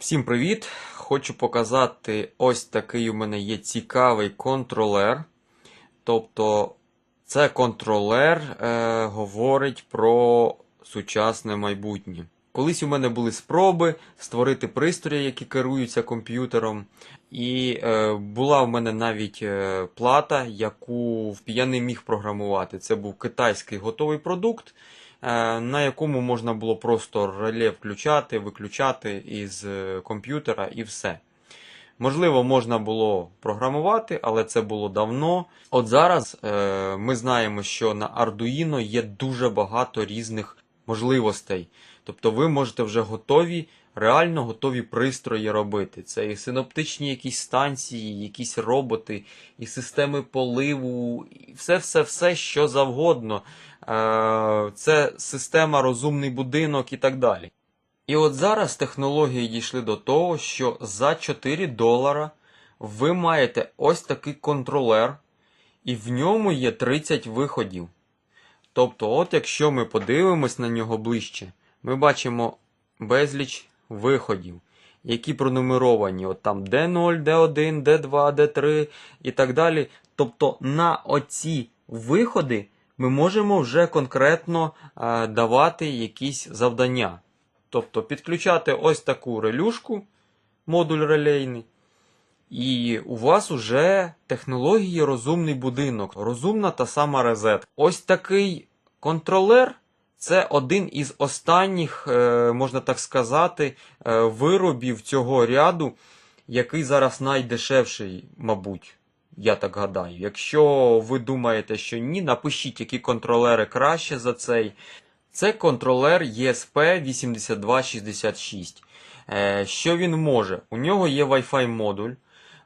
Всім привіт! Хочу показати ось такий у мене є цікавий контролер. Тобто, це контролер е, говорить про сучасне майбутнє. Колись у мене були спроби створити пристрої, які керуються комп'ютером. І е, була в мене навіть е, плата, яку я не міг програмувати. Це був китайський готовий продукт, на якому можна було просто реле включати, виключати із е, комп'ютера і все. Можливо, можна було програмувати, але це було давно. От зараз е, ми знаємо, що на Arduino є дуже багато різних можливостей. Тобто ви можете вже готові, реально готові пристрої робити. Це і синоптичні якісь станції, якісь роботи, і системи поливу, і все-все-все, що завгодно. Е, Це система розумний будинок і так далі. І от зараз технології дійшли до того, що за 4 долара ви маєте ось такий контролер, і в ньому є 30 виходів. Тобто, от якщо ми подивимось на нього ближче, ми бачимо безліч виходів, які пронумеровані. От там D0, D1, D2, D3 і так далі. Тобто на оці виходи ми можемо вже конкретно е, давати якісь завдання. Тобто підключати ось таку релюшку, модуль релейний. І у вас уже технології розумний будинок, розумна та сама розетка. Ось такий контролер це один із останніх, е, можна так сказати, е, виробів цього ряду, який зараз найдешевший, мабуть. Я так гадаю. Якщо ви думаєте, що ні, напишіть, які контролери краще за цей. Це контролер ESP8266. Е, Що він може? У нього є Wi-Fi модуль.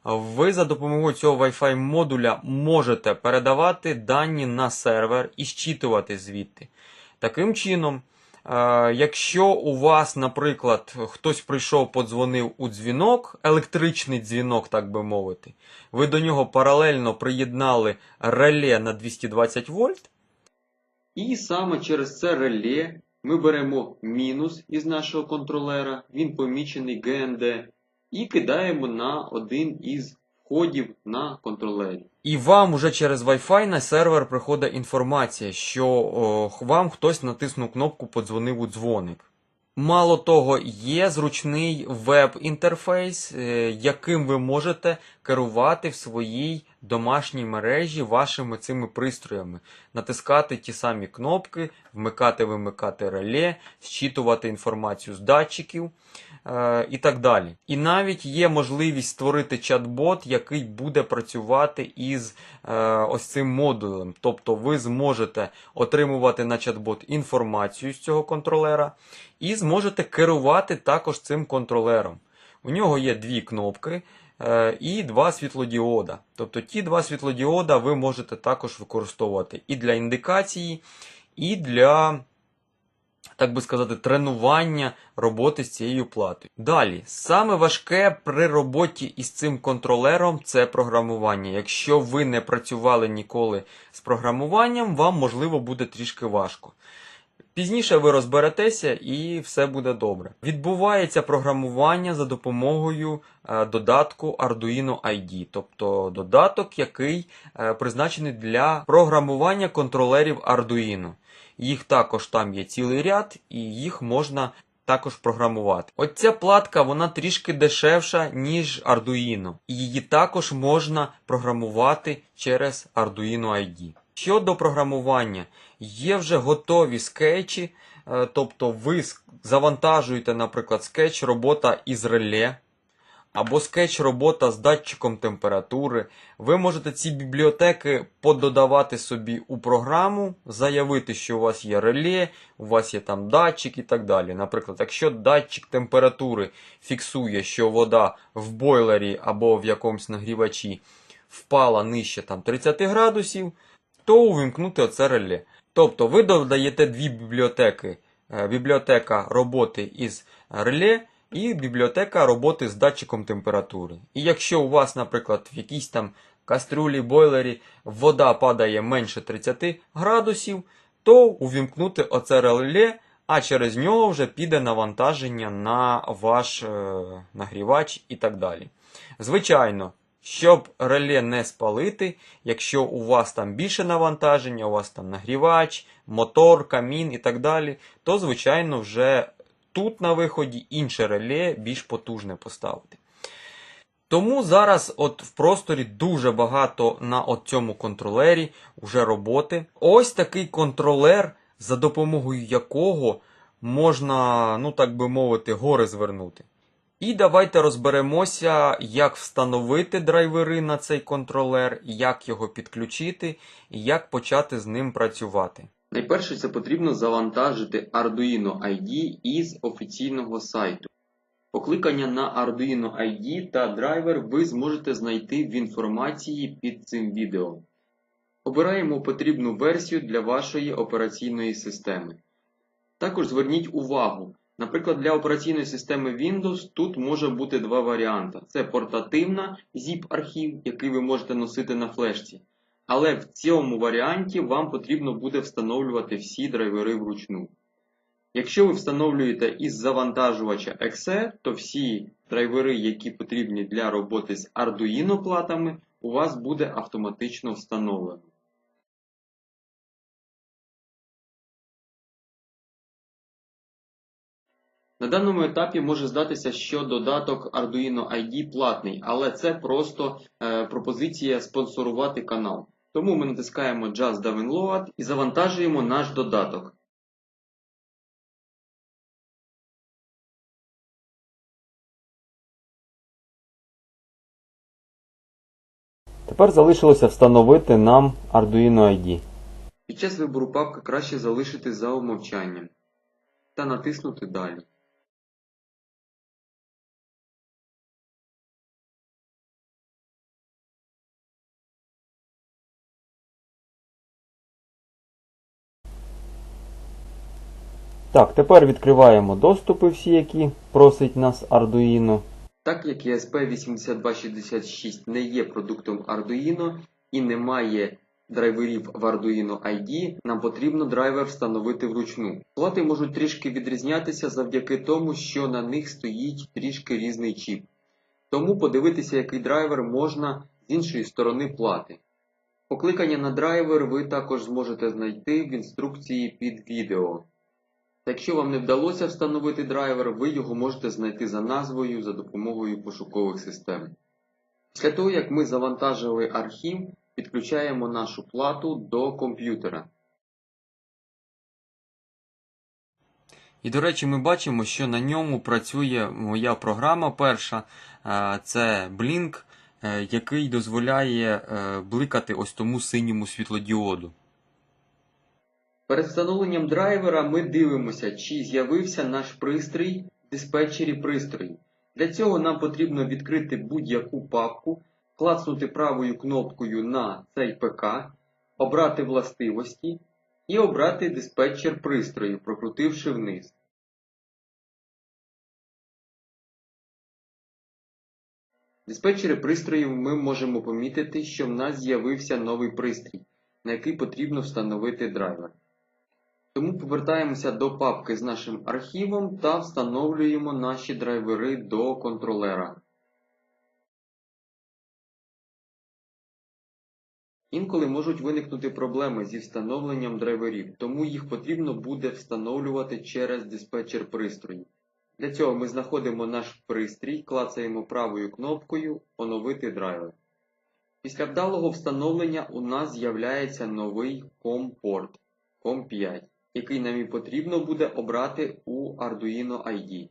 Ви за допомогою цього Wi-Fi модуля можете передавати дані на сервер і щитувати звідти. Таким чином, е, якщо у вас, наприклад, хтось прийшов, подзвонив у дзвінок, електричний дзвінок, так би мовити, ви до нього паралельно приєднали реле на 220 вольт. І саме через це реле ми беремо мінус із нашого контролера, він помічений GND, і кидаємо на один із входів на контролері. І вам уже через Wi-Fi на сервер приходить інформація, що о, вам хтось натиснув кнопку подзвонив у дзвоник. Мало того, є зручний веб-інтерфейс, е, яким ви можете керувати в своїй домашній мережі вашими цими пристроями, натискати ті самі кнопки, вмикати-вимикати реле, зчитувати інформацію з датчиків і так далі. І навіть є можливість створити чат-бот, який буде працювати із е, ось цим модулем. Тобто ви зможете отримувати на чат-бот інформацію з цього контролера і зможете керувати також цим контролером. У нього є дві кнопки е, і два світлодіода. Тобто ті два світлодіода ви можете також використовувати і для індикації, і для, так би сказати, тренування роботи з цією платою. Далі, саме важке при роботі із цим контролером це програмування. Якщо ви не працювали ніколи з програмуванням, вам можливо буде трішки важко. Пізніше ви розберетеся і все буде добре. Відбувається програмування за допомогою е, додатку Arduino ID, тобто додаток, який е, призначений для програмування контролерів Arduino. Їх також там є цілий ряд, і їх можна також програмувати. Оця платка вона трішки дешевша, ніж Arduino. І її також можна програмувати через Arduino ID. Щодо програмування, є вже готові скетчі, е, тобто ви завантажуєте, наприклад, скетч робота із реле, або скетч робота з датчиком температури. Ви можете ці бібліотеки пододавати собі у програму, заявити, що у вас є реле, у вас є там датчик і так далі. Наприклад, якщо датчик температури фіксує, що вода в бойлері або в якомусь нагрівачі впала нижче там 30 градусів, то увімкнути оце реле. Тобто ви додаєте дві бібліотеки. Е, Бібліотека роботи із реле і бібліотека роботи з датчиком температури. І якщо у вас, наприклад, в якійсь там кастрюлі, бойлері вода падає менше 30 градусів, то увімкнути оце реле а через нього вже піде навантаження на ваш е, нагрівач і так далі. Звичайно, щоб реле не спалити, якщо у вас там більше навантаження, у вас там нагрівач, мотор, камін і так далі, то, звичайно, вже тут на виході інше реле більш потужне поставити. Тому зараз от в просторі дуже багато на цьому контролері вже роботи. Ось такий контролер, за допомогою якого можна, ну так би мовити, гори звернути. І давайте розберемося, як встановити драйвери на цей контролер, як його підключити і як почати з ним працювати. Найперше це потрібно завантажити Arduino ID із офіційного сайту. Покликання на Arduino ID та драйвер ви зможете знайти в інформації під цим відео. Обираємо потрібну версію для вашої операційної системи. Також зверніть увагу, наприклад, для операційної системи Windows тут може бути два варіанти: це портативна zip-архів, який ви можете носити на флешці. Але в цьому варіанті вам потрібно буде встановлювати всі драйвери вручну. Якщо ви встановлюєте із завантажувача EXE, то всі драйвери, які потрібні для роботи з Arduino платами, у вас буде автоматично встановлено. На даному етапі може здатися, що додаток Arduino ID платний, але це просто е, пропозиція спонсорувати канал. Тому ми натискаємо Just Download і завантажуємо наш додаток. Тепер залишилося встановити нам Arduino ID. Під час вибору папки краще залишити за умовчанням та натиснути Далі. Так, тепер відкриваємо доступи всі, які просить нас Arduino. Так як ESP8266 не є продуктом Arduino і не має драйверів в Arduino ID, нам потрібно драйвер встановити вручну. Плати можуть трішки відрізнятися завдяки тому, що на них стоїть трішки різний чіп. Тому подивитися, який драйвер можна з іншої сторони плати. Покликання на драйвер ви також зможете знайти в інструкції під відео. Якщо вам не вдалося встановити драйвер, ви його можете знайти за назвою за допомогою пошукових систем. Після того, як ми завантажили архів, підключаємо нашу плату до комп'ютера. І, до речі, ми бачимо, що на ньому працює моя програма перша. Е, Це Blink, е, який дозволяє е, бликати ось тому синьому світлодіоду. Перед встановленням драйвера ми дивимося, чи з'явився наш пристрій в диспетчері пристрою. Для цього нам потрібно відкрити будь-яку папку, клацнути правою кнопкою на цей ПК, обрати властивості і обрати диспетчер пристрою, прокрутивши вниз. В диспетчері пристроїв ми можемо помітити, що в нас з'явився новий пристрій, на який потрібно встановити драйвер. Тому повертаємося до папки з нашим архівом та встановлюємо наші драйвери до контролера. Інколи можуть виникнути проблеми зі встановленням драйверів, тому їх потрібно буде встановлювати через диспетчер пристрою. Для цього ми знаходимо наш пристрій, клацаємо правою кнопкою Оновити драйвер. Після вдалого встановлення у нас з'являється новий COM-порт COM5 який нам і потрібно буде обрати у Arduino ID.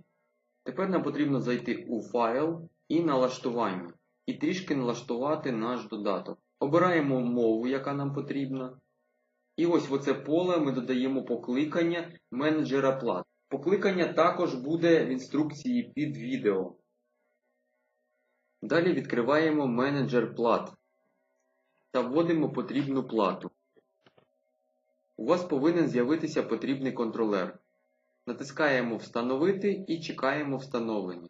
Тепер нам потрібно зайти у файл і налаштування, і трішки налаштувати наш додаток. Обираємо мову, яка нам потрібна. І ось в оце поле ми додаємо покликання менеджера плат. Покликання також буде в інструкції під відео. Далі відкриваємо менеджер плат та вводимо потрібну плату. У вас повинен з'явитися потрібний контролер. Натискаємо Встановити і чекаємо встановлення.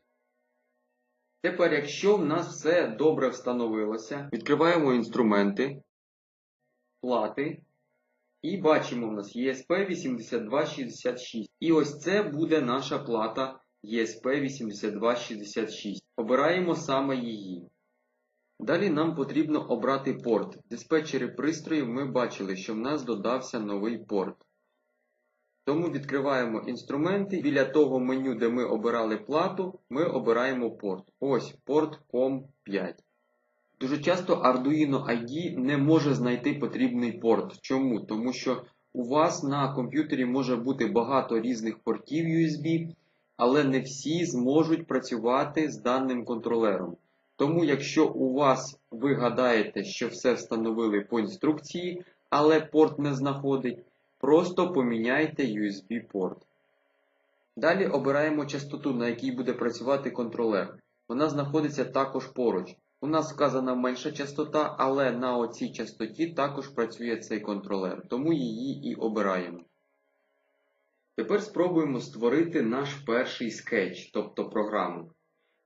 Тепер, якщо в нас все добре встановилося, відкриваємо інструменти, плати І бачимо, в нас ESP8266. І ось це буде наша плата ESP8266. Обираємо саме її. Далі нам потрібно обрати порт. В диспетчері пристроїв ми бачили, що в нас додався новий порт. Тому відкриваємо інструменти. Біля того меню, де ми обирали плату, ми обираємо порт. Ось порт COM5. Дуже часто Arduino ID не може знайти потрібний порт. Чому? Тому що у вас на комп'ютері може бути багато різних портів USB, але не всі зможуть працювати з даним контролером. Тому, якщо у вас ви гадаєте, що все встановили по інструкції, але порт не знаходить, просто поміняйте USB порт. Далі обираємо частоту, на якій буде працювати контролер. Вона знаходиться також поруч. У нас вказана менша частота, але на оцій частоті також працює цей контролер, тому її і обираємо. Тепер спробуємо створити наш перший скетч, тобто програму.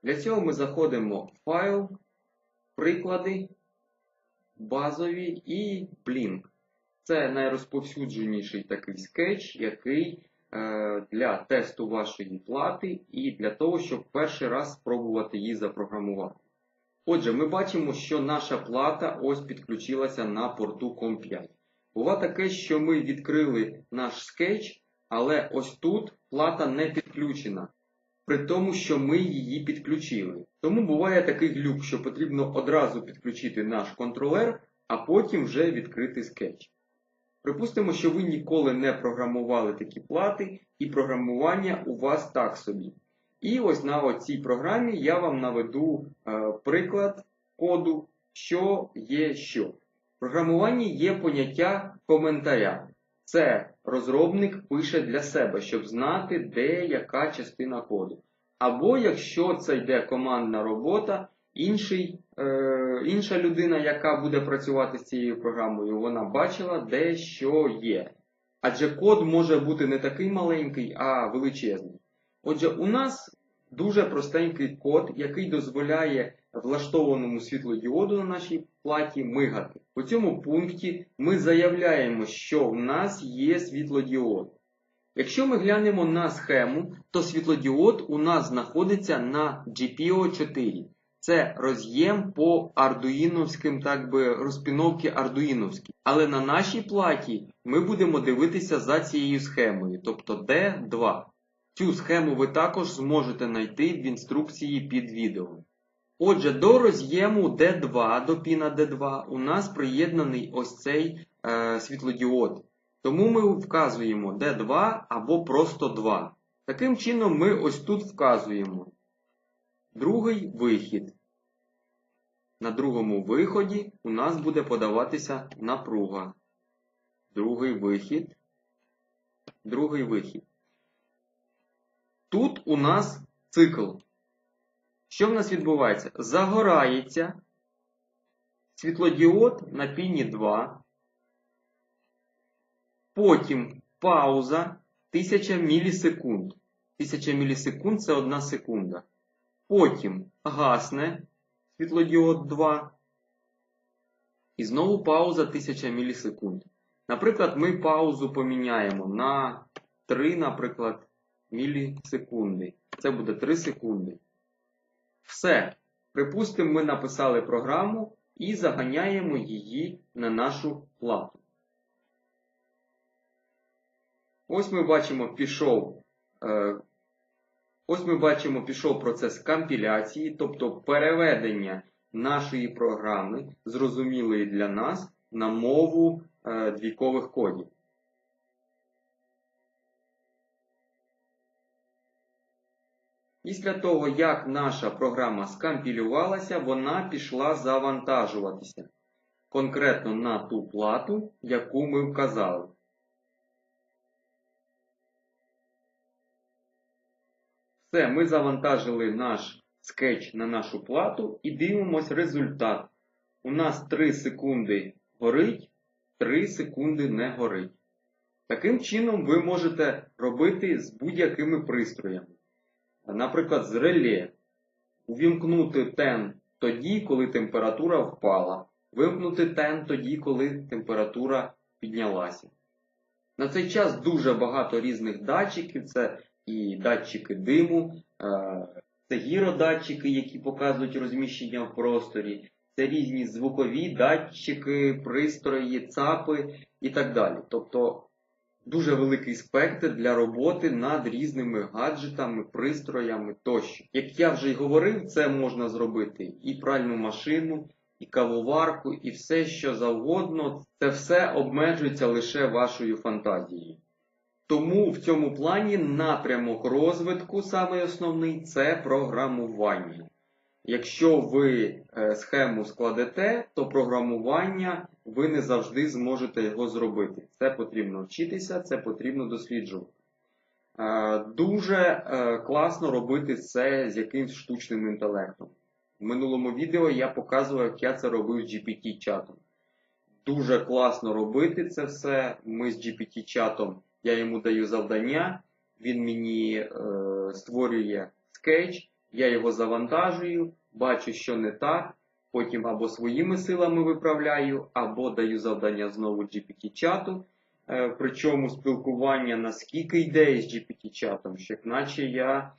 Для цього ми заходимо в файл, приклади, базові і Blink. Це найрозповсюдженіший такий скетч, який е, для тесту вашої плати і для того, щоб перший раз спробувати її запрограмувати. Отже, ми бачимо, що наша плата ось підключилася на порту COM5. Бува таке, що ми відкрили наш скетч, але ось тут плата не підключена, при тому, що ми її підключили. Тому буває такий глюк, що потрібно одразу підключити наш контролер, а потім вже відкрити скетч. Припустимо, що ви ніколи не програмували такі плати, і програмування у вас так собі. І ось на цій програмі я вам наведу е, приклад коду, що є що. В програмуванні є поняття коментаря. Це розробник пише для себе, щоб знати, де яка частина коду. Або якщо це йде командна робота, інший, е, інша людина, яка буде працювати з цією програмою, вона бачила, де що є. Адже код може бути не такий маленький, а величезний. Отже, у нас дуже простенький код, який дозволяє влаштованому світлодіоду на нашій платі мигати. У цьому пункті ми заявляємо, що в нас є світлодіод. Якщо ми глянемо на схему, то світлодіод у нас знаходиться на GPIO4. Це роз'єм по ардуїновським, так би розпіновки ардуїновські. Але на нашій платі ми будемо дивитися за цією схемою, тобто D2. Цю схему ви також зможете знайти в інструкції під відео. Отже, до роз'єму D2, до піна D2 у нас приєднаний ось цей е, світлодіод. Тому ми вказуємо D2 або просто 2. Таким чином ми ось тут вказуємо другий вихід. На другому виході у нас буде подаватися напруга. Другий вихід. Другий вихід. Тут у нас цикл. Що в нас відбувається? Загорається світлодіод на піні 2. Потім пауза 1000 мілісекунд. 1000 мілісекунд це 1 секунда. Потім гасне світлодіод 2. І знову пауза 1000 мілісекунд. Наприклад, ми паузу поміняємо на 3, наприклад, мілісекунди. Це буде 3 секунди. Все. Припустимо, ми написали програму і заганяємо її на нашу плату. Ось ми бачимо, пішов. Е, ось ми бачимо, пішов процес компіляції, тобто переведення нашої програми, зрозумілої для нас, на мову е, двійкових кодів. Після того, як наша програма скомпілювалася, вона пішла завантажуватися конкретно на ту плату, яку ми вказали. Все, ми завантажили наш скетч на нашу плату і дивимось результат. У нас 3 секунди горить, 3 секунди не горить. Таким чином ви можете робити з будь-якими пристроями. Наприклад, з реле. Увімкнути тен тоді, коли температура впала. Вимкнути тен тоді, коли температура піднялася. На цей час дуже багато різних датчиків, це і датчики диму, е, це гіродатчики, які показують розміщення в просторі, це різні звукові датчики, пристрої, ЦАПи і так далі. Тобто дуже великий спектр для роботи над різними гаджетами, пристроями тощо. Як я вже й говорив, це можна зробити і пральну машину, і кавоварку, і все, що завгодно. Це все обмежується лише вашою фантазією. Тому в цьому плані напрямок розвитку, саме основний, це програмування. Якщо ви е, схему складете, то програмування ви не завжди зможете його зробити. Це потрібно вчитися, це потрібно досліджувати. Е, Дуже е, класно робити це з якимсь штучним інтелектом. В минулому відео я показував, як я це робив з GPT-чатом. Дуже класно робити це все. Ми з GPT-чатом, я йому даю завдання, він мені е, створює скетч, я його завантажую, бачу, що не так, потім або своїми силами виправляю, або даю завдання знову GPT-чату. Е, причому спілкування наскільки йде із GPT-чатом, що наче я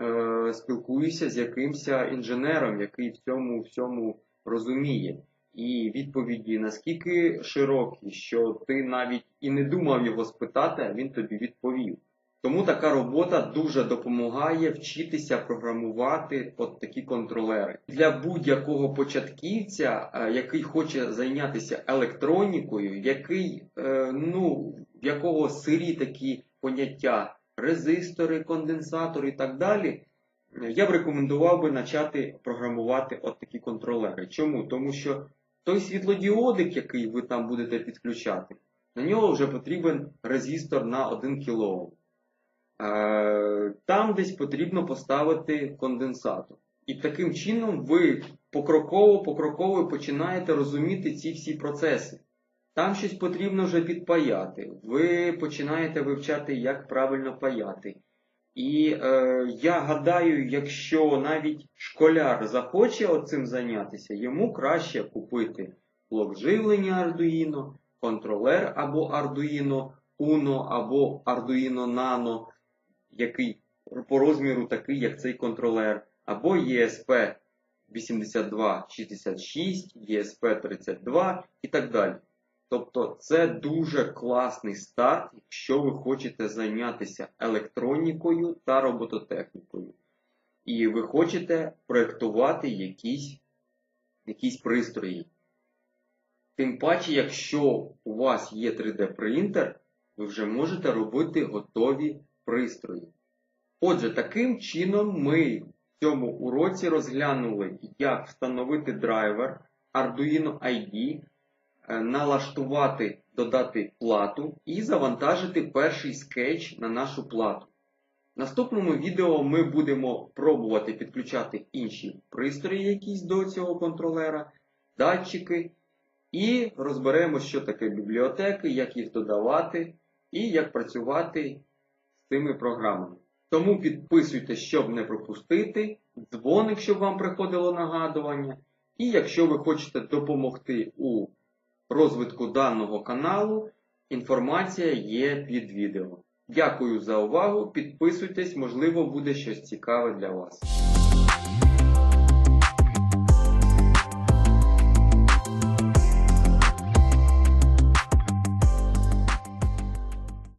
е, спілкуюся з якимось інженером, який в цьому всьому розуміє. І відповіді наскільки широкі, що ти навіть і не думав його спитати, а він тобі відповів. Тому така робота дуже допомагає вчитися програмувати от такі контролери. Для будь-якого початківця, е, який хоче зайнятися електронікою, який, е, ну, в якого сирі такі поняття резистори, конденсатори і так далі, я б рекомендував би почати програмувати от такі контролери. Чому? Тому що той світлодіодик, який ви там будете підключати, на нього вже потрібен резистор на 1 кОм. Е, Там десь потрібно поставити конденсатор. І таким чином ви покроково покроково починаєте розуміти ці всі процеси. Там щось потрібно вже підпаяти. Ви починаєте вивчати, як правильно паяти. І е, я гадаю, якщо навіть школяр захоче оцим зайнятися, йому краще купити блок живлення Arduino, контролер або Arduino Uno, або Arduino Nano, який по розміру такий, як цей контролер, або ESP 8266, ESP 32 і так далі. Тобто це дуже класний старт, якщо ви хочете зайнятися електронікою та робототехнікою. І ви хочете проєктувати якісь, якісь пристрої. Тим паче, якщо у вас є 3D-принтер, ви вже можете робити готові пристрої. Отже, таким чином ми в цьому уроці розглянули, як встановити драйвер Arduino ID, е, налаштувати, додати плату і завантажити перший скетч на нашу плату. В наступному відео ми будемо пробувати підключати інші пристрої якісь до цього контролера, датчики, і розберемо, що таке бібліотеки, як їх додавати і як працювати цими програмами. Тому підписуйтесь, щоб не пропустити, дзвоник, щоб вам приходило нагадування. І якщо ви хочете допомогти у розвитку даного каналу, інформація є під відео. Дякую за увагу. Підписуйтесь, можливо, буде щось цікаве для вас.